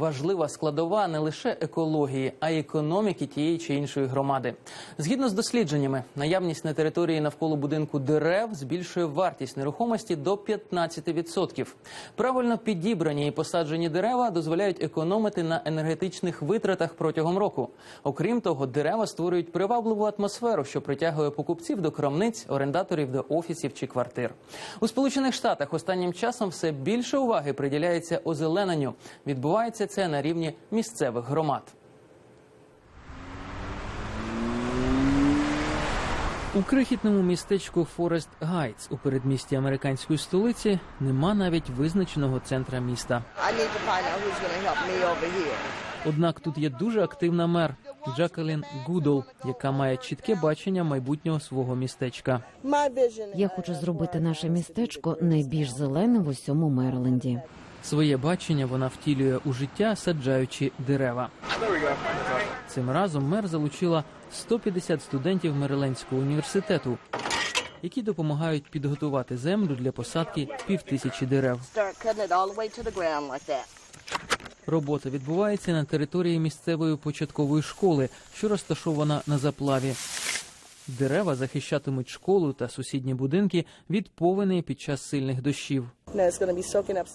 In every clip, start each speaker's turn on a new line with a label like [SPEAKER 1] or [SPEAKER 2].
[SPEAKER 1] Важлива складова не лише екології, а й економіки тієї чи іншої громади. Згідно з дослідженнями, наявність на території навколо будинку дерев збільшує вартість нерухомості до 15%. Правильно підібрані і посаджені дерева дозволяють економити на енергетичних витратах протягом року. Окрім того, дерева створюють привабливу атмосферу, що притягує покупців до крамниць, орендаторів до офісів чи квартир. У Сполучених Штатах останнім часом все більше уваги приділяється озелененню. Відбувається це на рівні місцевих громад. У крихітному містечку Форест Гайтс у передмісті американської столиці нема навіть визначеного центра міста. Однак тут є дуже активна мер Джакелін Гудол, яка має чітке бачення майбутнього свого містечка.
[SPEAKER 2] Я хочу зробити наше містечко найбільш зеленим в усьому Мерленді.
[SPEAKER 1] Своє бачення вона втілює у життя, саджаючи дерева. Цим разом мер залучила 150 студентів Мерилендського університету, які допомагають підготувати землю для посадки півтисячі дерев. Робота відбувається на території місцевої початкової школи, що розташована на заплаві. Дерева захищатимуть школу та сусідні будинки від повеней під час сильних дощів.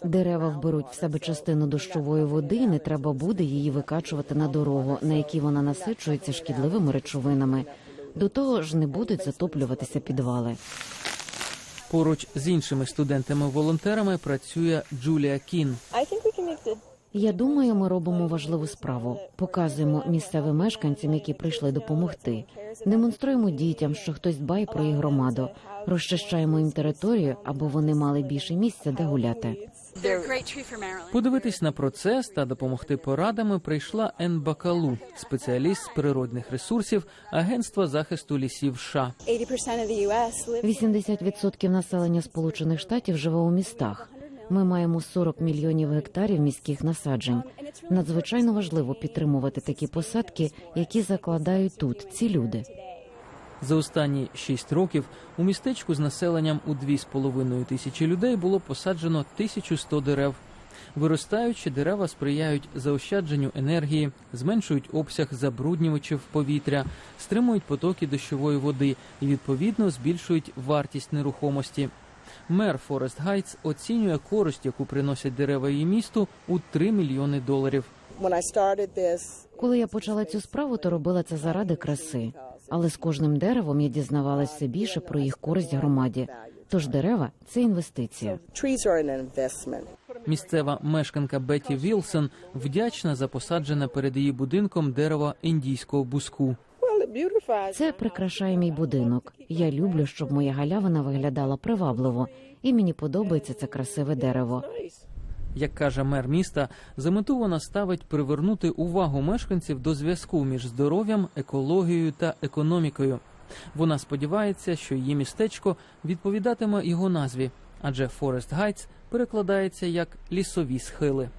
[SPEAKER 2] Дерева вберуть в себе частину дощової води, і не треба буде її викачувати на дорогу, на якій вона насичується шкідливими речовинами. До того ж, не будуть затоплюватися підвали.
[SPEAKER 1] Поруч з іншими студентами-волонтерами працює Джулія Кін.
[SPEAKER 2] Я думаю, ми робимо важливу справу. Показуємо місцевим мешканцям, які прийшли допомогти. Демонструємо дітям, що хтось дбає про їх громаду. Розчищаємо їм територію, аби вони мали більше місця, де гуляти.
[SPEAKER 1] Подивитись на процес та допомогти порадами прийшла Ен Бакалу, спеціаліст з природних ресурсів Агентства захисту лісів США.
[SPEAKER 3] 80% of the U.S. live
[SPEAKER 2] 80% населення Сполучених Штатів живе у містах. Ми маємо 40 мільйонів гектарів міських насаджень. Надзвичайно важливо підтримувати такі посадки, які закладають тут ці люди.
[SPEAKER 1] За останні шість років у містечку з населенням у 2,5 тисячі людей було посаджено 1100 дерев. Виростаючі дерева сприяють заощадженню енергії, зменшують обсяг забруднювачів повітря, стримують потоки дощової води і відповідно збільшують вартість нерухомості. Мер Форест Гайтс оцінює користь, яку приносять дерева її місту, у 3 мільйони доларів.
[SPEAKER 2] Коли я почала цю справу, то робила це заради краси. Але з кожним деревом я дізнавалася все більше про їх користь громаді. Тож дерева це інвестиція.
[SPEAKER 1] Місцева мешканка Беті Вілсон вдячна за посаджене перед її будинком дерево індійського буску.
[SPEAKER 2] Це прикрашає мій будинок. Я люблю, щоб моя галявина виглядала привабливо, і мені подобається це красиве дерево.
[SPEAKER 1] Як каже мер міста, за мету вона ставить привернути увагу мешканців до зв'язку між здоров'ям, екологією та економікою. Вона сподівається, що її містечко відповідатиме його назві, адже Форест Гайтс перекладається як лісові схили.